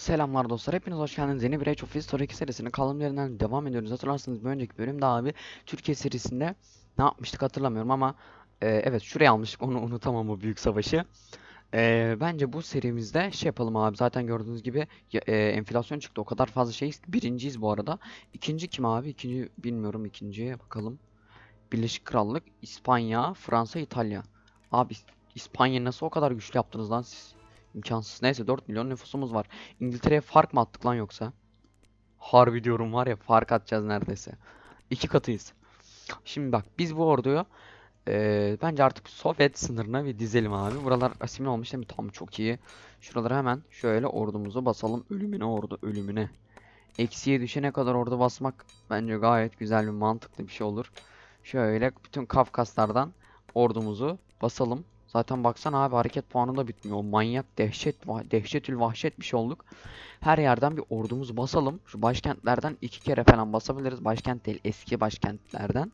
Selamlar dostlar, hepiniz hoş geldiniz. Yeni bir Age of History 2 serisinin kalım yerinden devam ediyoruz. Hatırlarsanız bir önceki bölümde abi Türkiye serisinde ne yapmıştık hatırlamıyorum ama e, evet şuraya almıştık onu unutamam o büyük savaşı. E, bence bu serimizde şey yapalım abi zaten gördüğünüz gibi e, enflasyon çıktı o kadar fazla şeyiz. Birinciyiz bu arada. İkinci kim abi? İkinci bilmiyorum ikinciye bakalım. Birleşik Krallık, İspanya, Fransa, İtalya. Abi İspanya nasıl o kadar güçlü yaptınız lan siz? İmkansız. Neyse 4 milyon nüfusumuz var. İngiltere'ye fark mı attık lan yoksa? Harbi diyorum var ya fark atacağız neredeyse. İki katıyız. Şimdi bak biz bu orduyu eee, bence artık Sovyet sınırına bir dizelim abi. Buralar asimile olmuş değil mi? Tamam çok iyi. Şuralara hemen şöyle ordumuzu basalım. Ölümüne ordu ölümüne. Eksiye düşene kadar ordu basmak bence gayet güzel bir mantıklı bir şey olur. Şöyle bütün Kafkaslardan ordumuzu basalım. Zaten baksana abi hareket puanı da bitmiyor. Manyak dehşet dehşetül vahşet bir şey olduk. Her yerden bir ordumuzu basalım. Şu başkentlerden iki kere falan basabiliriz. Başkent değil eski başkentlerden.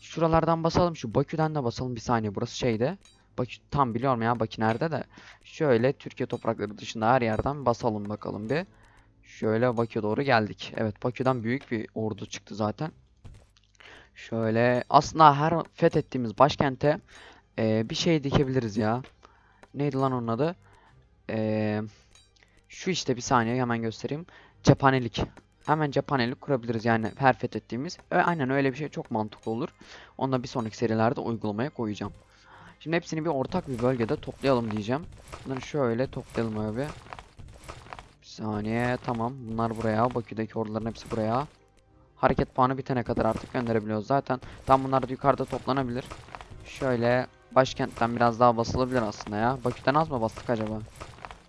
Şuralardan basalım. Şu Bakü'den de basalım. Bir saniye burası şeyde. Bakü tam biliyorum ya Bakü nerede de. Şöyle Türkiye toprakları dışında her yerden basalım bakalım bir. Şöyle Bakü'ye doğru geldik. Evet Bakü'den büyük bir ordu çıktı zaten. Şöyle aslında her fethettiğimiz başkente eee, bir şey dikebiliriz ya. Neydi lan onun adı? Eee, şu işte bir saniye hemen göstereyim. Cephanelik. Hemen cephanelik kurabiliriz yani her fethettiğimiz. E, aynen öyle bir şey çok mantıklı olur. Onu da bir sonraki serilerde uygulamaya koyacağım. Şimdi hepsini bir ortak bir bölgede toplayalım diyeceğim. Bunları şöyle toplayalım abi. Bir saniye tamam. Bunlar buraya. Bakü'deki orduların hepsi buraya. Hareket puanı bitene kadar artık gönderebiliyoruz zaten. Tam bunlar da yukarıda toplanabilir. Şöyle başkentten biraz daha basılabilir aslında ya. Bakü'den az mı bastık acaba?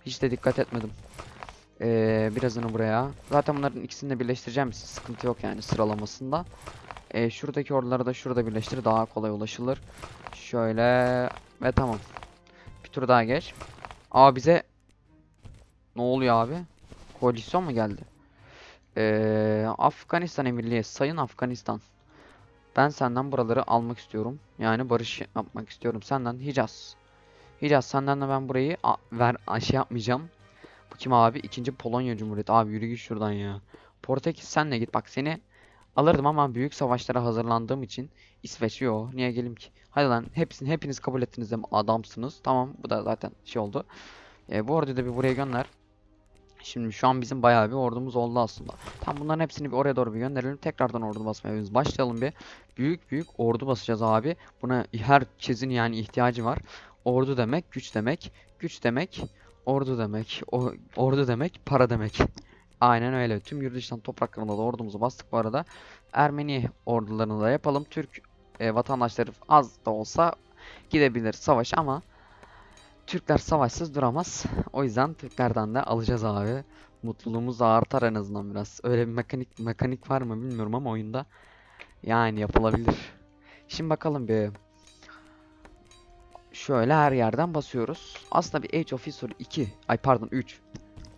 Hiç de dikkat etmedim. Ee, birazını buraya. Zaten bunların ikisini de birleştireceğim. Sıkıntı yok yani sıralamasında. Ee, şuradaki orduları da şurada birleştir. Daha kolay ulaşılır. Şöyle ve tamam. Bir tur daha geç. Aa bize ne oluyor abi? Koalisyon mu geldi? Ee, Afganistan Emirliği, Sayın Afganistan. Ben senden buraları almak istiyorum. Yani barış yapmak istiyorum. Senden Hicaz. Hicaz senden de ben burayı ver şey yapmayacağım. Bu kim abi? İkinci Polonya Cumhuriyeti. Abi yürü git şuradan ya. Portekiz senle git. Bak seni alırdım ama büyük savaşlara hazırlandığım için İsveç yok. Niye gelim ki? Hadi lan hepsini hepiniz kabul ettiniz de adamsınız. Tamam bu da zaten şey oldu. E, bu orduyu da bir buraya gönder. Şimdi şu an bizim bayağı bir ordumuz oldu aslında. Tam bunların hepsini bir oraya doğru bir gönderelim. Tekrardan ordu basmaya biz başlayalım bir. Büyük büyük ordu basacağız abi. Buna herkesin yani ihtiyacı var. Ordu demek, güç demek. Güç demek, ordu demek. O, ordu demek, para demek. Aynen öyle. Tüm Gürcistan topraklarında da ordumuzu bastık bu arada. Ermeni ordularını da yapalım. Türk e, vatandaşları az da olsa gidebilir savaş ama Türkler savaşsız duramaz. O yüzden Türklerden de alacağız abi. Mutluluğumuz artar en azından biraz. Öyle bir mekanik mekanik var mı bilmiyorum ama oyunda yani yapılabilir. Şimdi bakalım bir. Şöyle her yerden basıyoruz. Aslında bir Age of History 2, ay pardon 3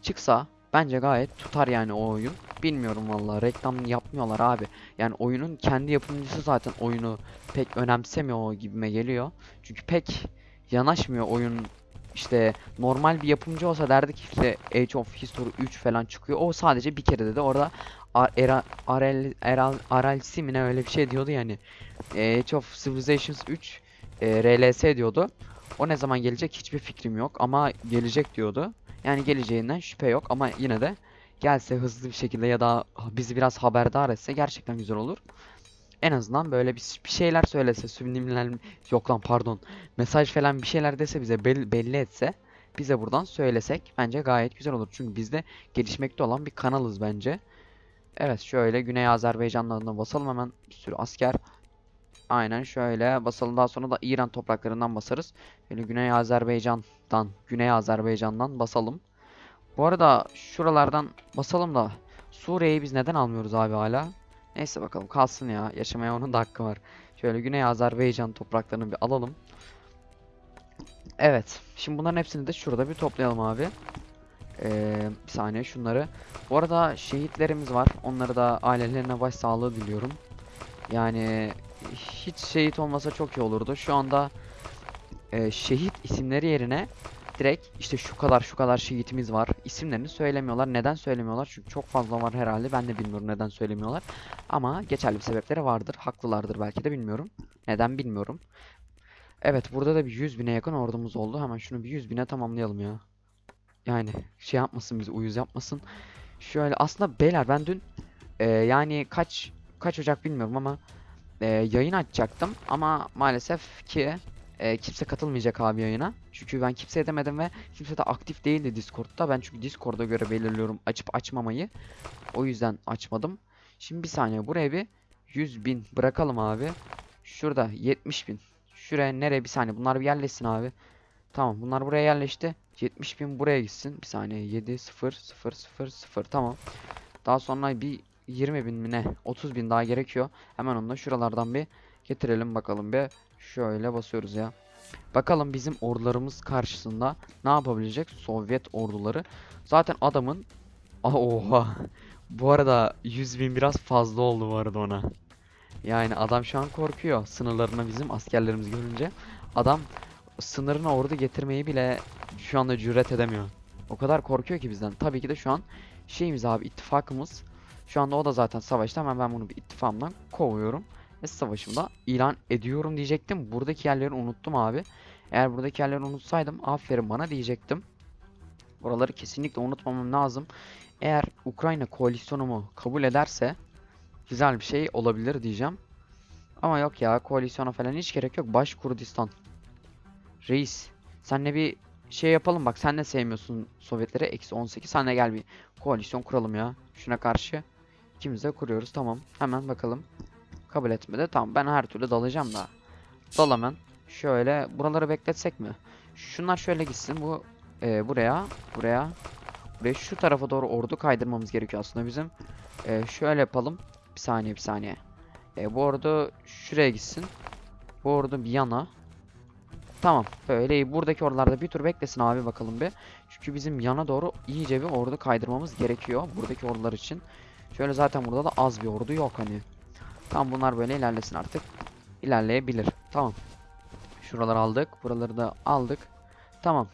çıksa bence gayet tutar yani o oyun. Bilmiyorum vallahi reklam yapmıyorlar abi. Yani oyunun kendi yapımcısı zaten oyunu pek önemsemiyor gibime geliyor. Çünkü pek yanaşmıyor oyun işte normal bir yapımcı olsa derdik işte Age of History 3 falan çıkıyor. O sadece bir kere dedi. Orada Aralsi mi ne öyle bir şey diyordu yani. Age of Civilizations 3 e, RLS diyordu. O ne zaman gelecek hiçbir fikrim yok ama gelecek diyordu. Yani geleceğinden şüphe yok ama yine de gelse hızlı bir şekilde ya da bizi biraz haberdar etse gerçekten güzel olur. En azından böyle bir, bir şeyler söylese, subliminal yok lan pardon. Mesaj falan bir şeyler dese bize bel- belli etse bize buradan söylesek bence gayet güzel olur. Çünkü biz de gelişmekte olan bir kanalız bence. Evet şöyle Güney Azerbaycanlarına basalım hemen bir sürü asker. Aynen şöyle basalım daha sonra da İran topraklarından basarız. Şöyle Güney Azerbaycan'dan, Güney Azerbaycan'dan basalım. Bu arada şuralardan basalım da Suriye'yi biz neden almıyoruz abi hala? Neyse bakalım kalsın ya. Yaşamaya onun da hakkı var. Şöyle Güney Azerbaycan topraklarını bir alalım. Evet. Şimdi bunların hepsini de şurada bir toplayalım abi. Ee, bir saniye şunları. Bu arada şehitlerimiz var. Onları da ailelerine başsağlığı diliyorum. Yani hiç şehit olmasa çok iyi olurdu. Şu anda e, şehit isimleri yerine direkt işte şu kadar şu kadar şehitimiz var. İsimlerini söylemiyorlar. Neden söylemiyorlar? Çünkü çok fazla var herhalde. Ben de bilmiyorum neden söylemiyorlar. Ama geçerli bir sebepleri vardır. Haklılardır belki de bilmiyorum. Neden bilmiyorum. Evet burada da bir 100 bine yakın ordumuz oldu. Hemen şunu bir 100 bine tamamlayalım ya. Yani şey yapmasın bizi uyuz yapmasın. Şöyle aslında beyler ben dün e, yani kaç kaç Ocak bilmiyorum ama e, yayın açacaktım ama maalesef ki e, kimse katılmayacak abi yayına. Çünkü ben kimse edemedim ve kimse de aktif değildi Discord'da. Ben çünkü Discord'a göre belirliyorum açıp açmamayı. O yüzden açmadım. Şimdi bir saniye buraya bir 100 bin bırakalım abi. Şurada 70 bin. Şuraya nereye bir saniye bunlar bir yerleşsin abi. Tamam bunlar buraya yerleşti. 70 bin buraya gitsin. Bir saniye 7 0 0 0 0 tamam. Daha sonra bir 20 bin mi ne 30 bin daha gerekiyor. Hemen onu da şuralardan bir getirelim bakalım bir. Şöyle basıyoruz ya. Bakalım bizim ordularımız karşısında ne yapabilecek Sovyet orduları. Zaten adamın oha. Bu arada 100 bin biraz fazla oldu bu arada ona. Yani adam şu an korkuyor sınırlarına bizim askerlerimizi görünce. Adam sınırına ordu getirmeyi bile şu anda cüret edemiyor. O kadar korkuyor ki bizden. Tabii ki de şu an şeyimiz abi ittifakımız. Şu anda o da zaten savaşta hemen ben bunu bir ittifamdan kovuyorum. Ve savaşımda ilan ediyorum diyecektim. Buradaki yerleri unuttum abi. Eğer buradaki yerleri unutsaydım aferin bana diyecektim. Oraları kesinlikle unutmamam lazım. Eğer Ukrayna koalisyonumu kabul ederse güzel bir şey olabilir diyeceğim. Ama yok ya koalisyona falan hiç gerek yok. Baş Kurdistan. Reis. Senle bir şey yapalım bak sen de sevmiyorsun Sovyetleri. Eksi 18. Senle gel bir koalisyon kuralım ya. Şuna karşı. İkimiz de kuruyoruz. Tamam. Hemen bakalım. Kabul etmedi. Tamam ben her türlü dalacağım da. Dal hemen. Şöyle buraları bekletsek mi? Şunlar şöyle gitsin. Bu e, buraya. Buraya. Buraya şu tarafa doğru ordu kaydırmamız gerekiyor aslında bizim. E, şöyle yapalım. Bir saniye bir saniye. E, bu ordu şuraya gitsin. Bu ordu bir yana. Tamam. Böyle. Buradaki ordularda bir tur beklesin abi bakalım bir. Çünkü bizim yana doğru iyice bir ordu kaydırmamız gerekiyor. Buradaki ordular için. Şöyle zaten burada da az bir ordu yok hani. Tamam bunlar böyle ilerlesin artık. İlerleyebilir. Tamam. Şuraları aldık. Buraları da aldık. Tamam.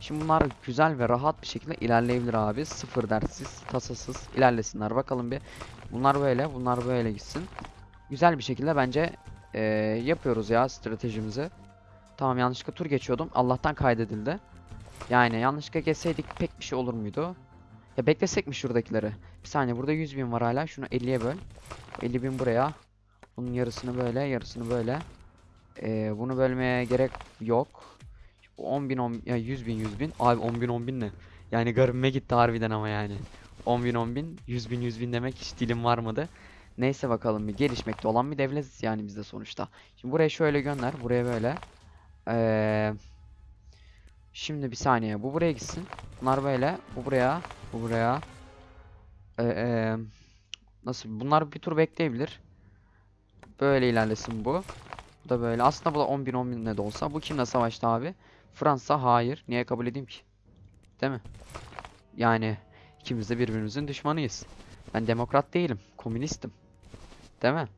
Şimdi bunlar güzel ve rahat bir şekilde ilerleyebilir abi. Sıfır dersiz, tasasız ilerlesinler. Bakalım bir. Bunlar böyle, bunlar böyle gitsin. Güzel bir şekilde bence eee, yapıyoruz ya stratejimizi. Tamam yanlışlıkla tur geçiyordum. Allah'tan kaydedildi. Yani yanlışlıkla geçseydik pek bir şey olur muydu? Ya beklesek mi şuradakileri? Bir saniye burada 100 bin var hala. Şunu 50'ye böl. 50 bin buraya. Bunun yarısını böyle, yarısını böyle. Ee, bunu bölmeye gerek yok. 10 bin, 10 ya 100 bin, 100 bin. Abi 10 bin, 10 bin ne? Yani garibime gitti harbiden ama yani. 10 bin, 10 bin, 100 bin, 100 bin demek hiç dilim varmadı. Neyse bakalım bir gelişmekte olan bir devletiz yani bizde sonuçta. Şimdi buraya şöyle gönder, buraya böyle. Ee, şimdi bir saniye, bu buraya gitsin. Bunlar böyle, bu buraya, bu buraya. Ee, ee, nasıl? Bunlar bir tur bekleyebilir. Böyle ilerlesin bu. Bu da böyle. Aslında bu da 10 bin 10 bin ne de olsa. Bu kimle savaştı abi? Fransa hayır. Niye kabul edeyim ki? Değil mi? Yani ikimiz de birbirimizin düşmanıyız. Ben demokrat değilim. Komünistim. Değil mi?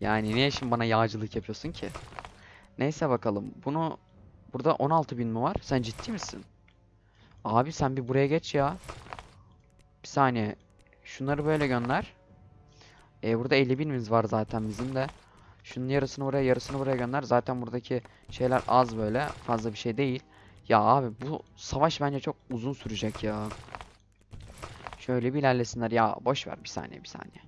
Yani niye şimdi bana yağcılık yapıyorsun ki? Neyse bakalım. Bunu burada 16 bin mi var? Sen ciddi misin? Abi sen bir buraya geç ya. Bir saniye. Şunları böyle gönder. E burada 50 binimiz var zaten bizim de. Şunun yarısını oraya yarısını buraya gönder. Zaten buradaki şeyler az böyle. Fazla bir şey değil. Ya abi bu savaş bence çok uzun sürecek ya. Şöyle bir ilerlesinler. Ya boş ver bir saniye bir saniye.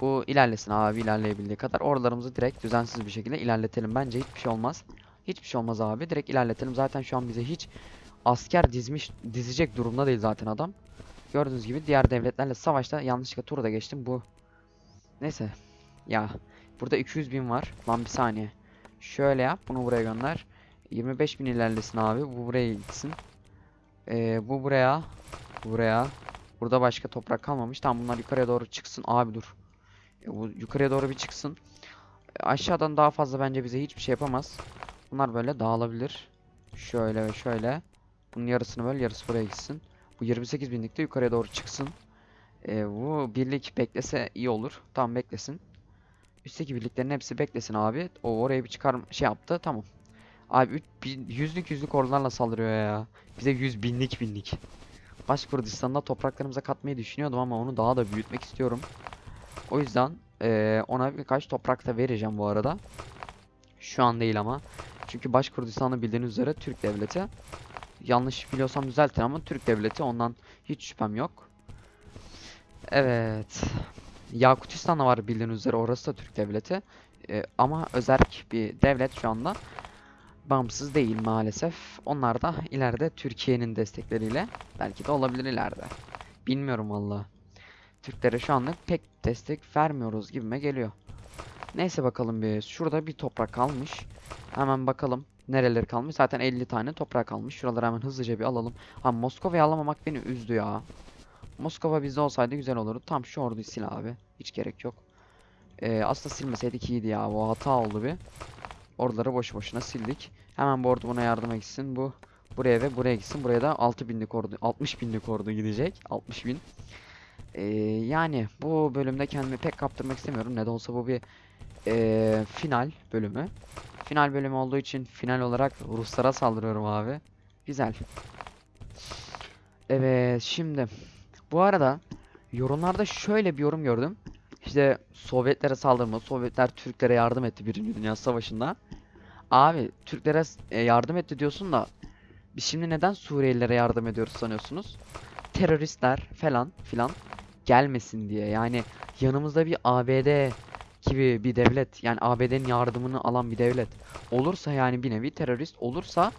Bu ilerlesin abi ilerleyebildiği kadar. Oralarımızı direkt düzensiz bir şekilde ilerletelim. Bence hiçbir şey olmaz. Hiçbir şey olmaz abi. Direkt ilerletelim. Zaten şu an bize hiç asker dizmiş dizecek durumda değil zaten adam. Gördüğünüz gibi diğer devletlerle savaşta yanlışlıkla turu da geçtim. Bu Neyse. Ya burada 200 bin var. Lan bir saniye. Şöyle yap. Bunu buraya gönder. 25 bin ilerlesin abi. Bu buraya gitsin. Ee, bu buraya. Bu buraya. Burada başka toprak kalmamış. Tamam bunlar yukarıya doğru çıksın. Abi dur. E, bu yukarıya doğru bir çıksın. E, aşağıdan daha fazla bence bize hiçbir şey yapamaz. Bunlar böyle dağılabilir. Şöyle ve şöyle. Bunun yarısını böyle yarısı buraya gitsin. Bu 28 binlik de yukarıya doğru çıksın. Ee, bu birlik beklese iyi olur. Tamam beklesin. Üstteki birliklerin hepsi beklesin abi. O oraya bir çıkar şey yaptı. Tamam. Abi üç, bin- yüzlük yüzlük ordularla saldırıyor ya. Bize yüz binlik binlik. Başkurdistan'da topraklarımıza katmayı düşünüyordum ama onu daha da büyütmek istiyorum. O yüzden eee, ona birkaç toprak da vereceğim bu arada. Şu an değil ama. Çünkü Başkurdistan'ı bildiğiniz üzere Türk devleti. Yanlış biliyorsam düzeltin ama Türk devleti ondan hiç şüphem yok. Evet. Yakutistan var bildiğiniz üzere orası da Türk devleti. Ee, ama özerk bir devlet şu anda. Bağımsız değil maalesef. Onlar da ileride Türkiye'nin destekleriyle belki de olabilir ileride. Bilmiyorum valla. Türklere şu anlık pek destek vermiyoruz gibime geliyor. Neyse bakalım bir. Şurada bir toprak kalmış. Hemen bakalım nereleri kalmış. Zaten 50 tane toprak kalmış. Şuraları hemen hızlıca bir alalım. Ha Moskova'yı alamamak beni üzdü ya. Moskova bizde olsaydı güzel olurdu. Tam şu orduyu sil abi. Hiç gerek yok. Ee, aslında silmeseydik iyiydi ya. Bu hata oldu bir. Orduları boşu boşuna sildik. Hemen bu ordu buna yardıma gitsin. Bu buraya ve buraya gitsin. Buraya da 6 binlik ordu, 60 binlik ordu gidecek. 60 bin. Ee, yani bu bölümde kendimi pek kaptırmak istemiyorum. Ne de olsa bu bir ee, final bölümü. Final bölümü olduğu için final olarak Ruslara saldırıyorum abi. Güzel. Evet şimdi bu arada yorumlarda şöyle bir yorum gördüm. İşte Sovyetlere saldırma, Sovyetler Türklere yardım etti Birinci Dünya Savaşı'nda. Abi Türklere e, yardım etti diyorsun da biz şimdi neden Suriyelilere yardım ediyoruz sanıyorsunuz? Teröristler falan filan gelmesin diye. Yani yanımızda bir ABD gibi bir devlet yani ABD'nin yardımını alan bir devlet olursa yani bir nevi terörist olursa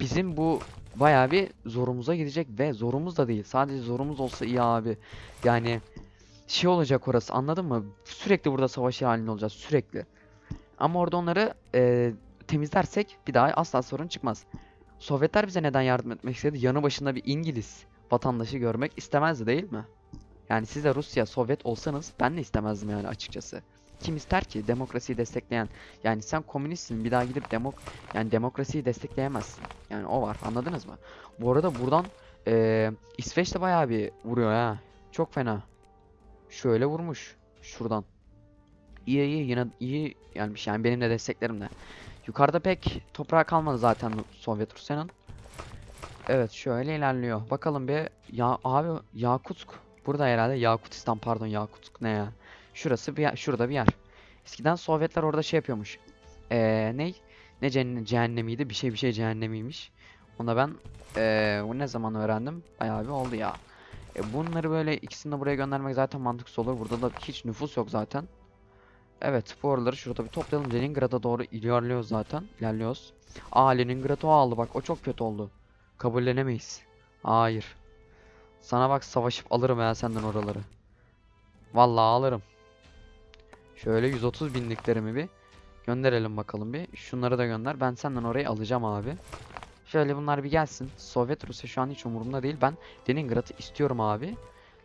bizim bu bayağı bir zorumuza gidecek ve zorumuz da değil. Sadece zorumuz olsa iyi abi. Yani şey olacak orası anladın mı? Sürekli burada savaş halinde olacağız sürekli. Ama orada onları e, temizlersek bir daha asla sorun çıkmaz. Sovyetler bize neden yardım etmek istedi? Yanı başında bir İngiliz vatandaşı görmek istemezdi değil mi? Yani siz de Rusya, Sovyet olsanız ben de istemezdim yani açıkçası. Kim ister ki demokrasiyi destekleyen? Yani sen komünistsin bir daha gidip demok yani demokrasiyi destekleyemezsin. Yani o var anladınız mı? Bu arada buradan eee İsveç de bayağı bir vuruyor ha. Çok fena. Şöyle vurmuş. Şuradan. İyi iyi yine iyi gelmiş yani benim de desteklerimle. Yukarıda pek toprağı kalmadı zaten Sovyet Rusya'nın. Evet şöyle ilerliyor. Bakalım bir ya abi Yakutsk burada herhalde Yakutistan pardon Yakutsk ne ya? Şurası bir yer- şurada bir yer. Eskiden Sovyetler orada şey yapıyormuş. Ee, ne? Ne cehennem, cehennemiydi? Bir şey bir şey cehennemiymiş. Onu ben ee, bu ne zaman öğrendim? Bayağı bir oldu ya. E, bunları böyle ikisini de buraya göndermek zaten mantıksız olur. Burada da hiç nüfus yok zaten. Evet bu oraları şurada bir toplayalım. Leningrad'a doğru ilerliyoruz zaten. İlerliyoruz. Aa Leningrad'ı o aldı bak o çok kötü oldu. Kabullenemeyiz. Hayır. Sana bak savaşıp alırım ya senden oraları. Vallahi alırım. Şöyle 130 binliklerimi bir gönderelim bakalım bir. Şunları da gönder. Ben senden orayı alacağım abi. Şöyle bunlar bir gelsin. Sovyet Rusya şu an hiç umurumda değil. Ben Leningrad'ı istiyorum abi.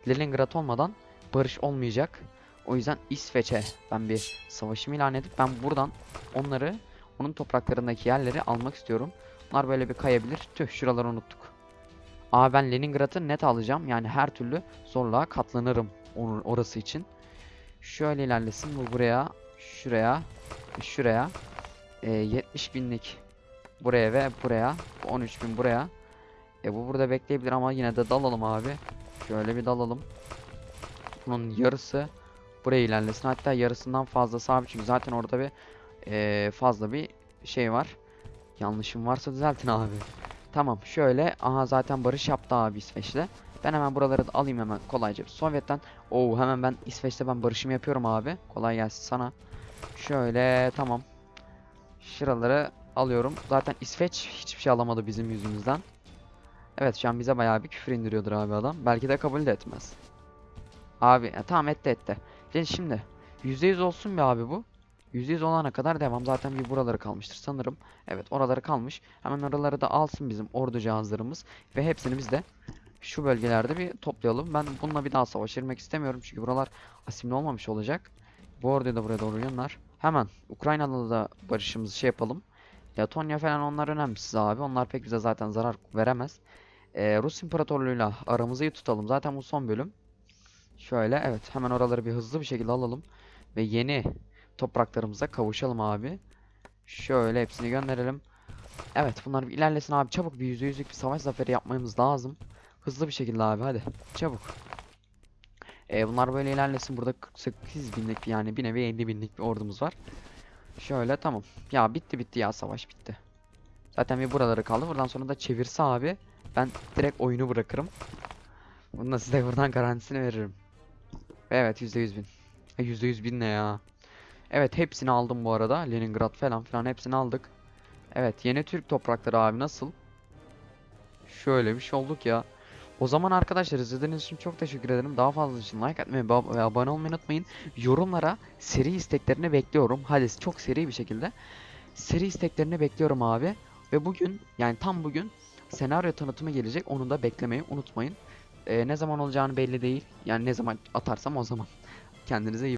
Leningrad olmadan barış olmayacak. O yüzden İsveç'e ben bir savaşımı ilan edip ben buradan onları onun topraklarındaki yerleri almak istiyorum. Bunlar böyle bir kayabilir. Tüh şuraları unuttuk. Aa ben Leningrad'ı net alacağım. Yani her türlü zorluğa katlanırım orası için. Şöyle ilerlesin bu buraya, şuraya, şuraya. Ee, 70 binlik buraya ve buraya. 13 bin buraya. E bu burada bekleyebilir ama yine de dalalım abi. Şöyle bir dalalım. Bunun yarısı buraya ilerlesin. Hatta yarısından fazlası abi çünkü zaten orada bir eee, fazla bir şey var. Yanlışım varsa düzeltin abi. Tamam şöyle aha zaten barış yaptı abi İsveç'le. Ben hemen buraları da alayım hemen kolayca Sovyet'ten. Oo hemen ben İsveç'te ben barışımı yapıyorum abi. Kolay gelsin sana. Şöyle tamam. Şuraları alıyorum. Zaten İsveç hiçbir şey alamadı bizim yüzümüzden. Evet şu an bize bayağı bir küfür indiriyordur abi adam. Belki de kabul de etmez. Abi ya, tamam etti etti. Gel şimdi. %100 olsun be abi bu. %100 olana kadar devam. Zaten bir buraları kalmıştır sanırım. Evet oraları kalmış. Hemen oraları da alsın bizim ordu cihazlarımız. Ve hepsini biz de şu bölgelerde bir toplayalım. Ben bununla bir daha savaş girmek istemiyorum. Çünkü buralar asimli olmamış olacak. Bu orduyu da buraya doğru yönler. Hemen Ukrayna'da da barışımızı şey yapalım. Latonya falan onlar önemsiz abi. Onlar pek bize zaten zarar veremez. Ee, Rus İmparatorluğu'yla aramızı iyi tutalım. Zaten bu son bölüm. Şöyle evet hemen oraları bir hızlı bir şekilde alalım. Ve yeni topraklarımıza kavuşalım abi. Şöyle hepsini gönderelim. Evet bunlar bir ilerlesin abi. Çabuk bir yüzde yüzlük bir savaş zaferi yapmamız lazım. Hızlı bir şekilde abi hadi. Çabuk. E, bunlar böyle ilerlesin. Burada 48 binlik yani bir nevi 50 binlik bir ordumuz var. Şöyle tamam. Ya bitti bitti ya savaş bitti. Zaten bir buraları kaldı. Buradan sonra da çevirse abi ben direkt oyunu bırakırım. Bunu da size buradan garantisini veririm. Evet %100 bin. E, %100 bin ne ya? Evet hepsini aldım bu arada. Leningrad falan filan hepsini aldık. Evet yeni Türk toprakları abi nasıl? Şöyle bir şey olduk ya. O zaman arkadaşlar izlediğiniz için çok teşekkür ederim. Daha fazla için like atmayı ve ab- ve abone olmayı unutmayın. Yorumlara seri isteklerini bekliyorum. Hadi çok seri bir şekilde. Seri isteklerini bekliyorum abi. Ve bugün yani tam bugün senaryo tanıtımı gelecek. Onu da beklemeyi unutmayın. Ee, ne zaman olacağını belli değil. Yani ne zaman atarsam o zaman. Kendinize iyi